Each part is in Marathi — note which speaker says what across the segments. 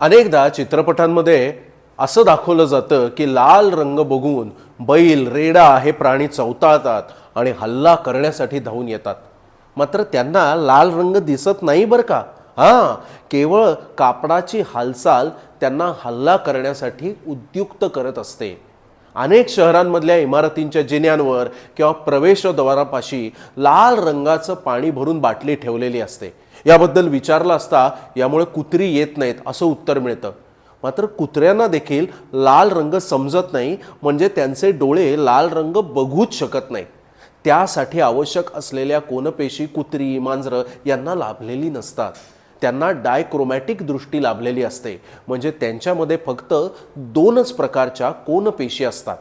Speaker 1: अनेकदा चित्रपटांमध्ये असं दाखवलं जातं की लाल रंग बघून बैल रेडा हे प्राणी चवताळतात आणि हल्ला करण्यासाठी धावून येतात. मात्र त्यांना लाल रंग दिसत नाही बरं का? हां केवळ कापडाची हालचाल त्यांना हल्ला करण्यासाठी उद्युक्त करत असते. अनेक शहरांमधल्या इमारतींच्या जिन्यांवर किंवा प्रवेशद्वारापाशी लाल रंगाचं पाणी भरून बाटली ठेवलेली असते. याबद्दल विचारलं असता यामुळे कुत्री येत नाहीत असं उत्तर मिळतं. मात्र कुत्र्यांना देखील लाल रंग समजत नाही म्हणजे त्यांचे डोळे लाल रंग बघूच शकत नाहीत. त्यासाठी आवश्यक असलेल्या कोनपेशी कुत्री मांजरं यांना लाभलेली नसतात. त्यांना डायक्रोमॅटिक दृष्टी लाभलेली असते. म्हणजे त्यांच्यामध्ये फक्त दोनच प्रकारच्या कोनपेशी असतात.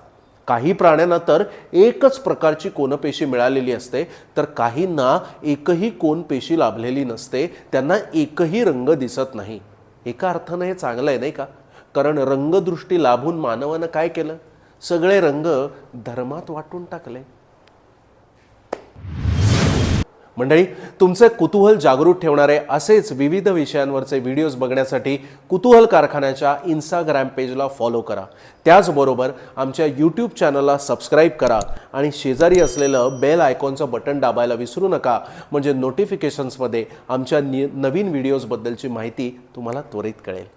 Speaker 1: काही प्राण्यांना तर एकच प्रकारची कोनपेशी मिळालेली असते. तर काहींना एकही कोनपेशी लाभलेली नसते. त्यांना एकही रंग दिसत नाही. एका अर्थानं हे चांगलं आहे नाही का? कारण रंगदृष्टी लाभून मानवानं काय केलं? सगळे रंग धर्मात वाटून टाकले. मंडळी तुमचे कुतूहल जागृत ठेवणारे असेच विविध विषयांवरचे व्हिडिओज बघण्यासाठी कुतूहल कारखान्याच्या इंस्टाग्राम पेजला फॉलो करा. त्याचबरोबर आमच्या यूट्यूब चॅनलला सबस्क्राईब करा आणि शेजारी असलेलं बेल आयकॉनचं बटन दाबायला विसरू नका. म्हणजे नोटिफिकेशन्समध्ये आमच्या नि नवीन व्हिडिओजबद्दलची माहिती तुम्हाला त्वरित कळेल.